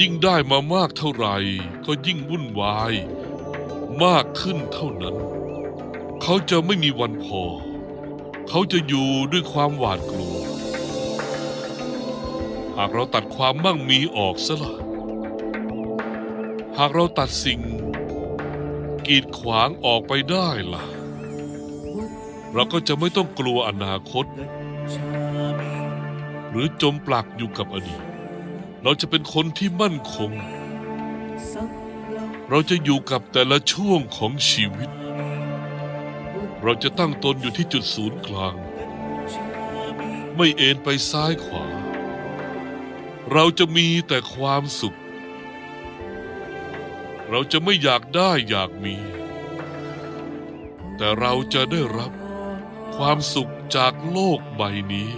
ยิ่งได้มามากเท่าไหร่ ก็ยิ่งวุ่นวาย มากขึ้นเท่านั้น เขาจะไม่มีวันพอ เขาจะอยู่ด้วยความหวาดกลัว หากเราตัดความมั่งมีออกซะละหากเราตัดสิ่ง กีดขวางออกไปได้ล่ะ เราก็จะไม่ต้องกลัวอนาคต หรือจมปลักอยู่กับอดีต เราจะเป็นคนที่มั่นคง เราจะอยู่กับแต่ละช่วงของชีวิต เราจะตั้งตนอยู่ที่จุดศูนย์กลาง ไม่เอ็นไปซ้ายขวา เราจะมีแต่ความสุข เราจะไม่อยากได้อยากมี แต่เราจะได้รับความสุขจากโลกใบนี้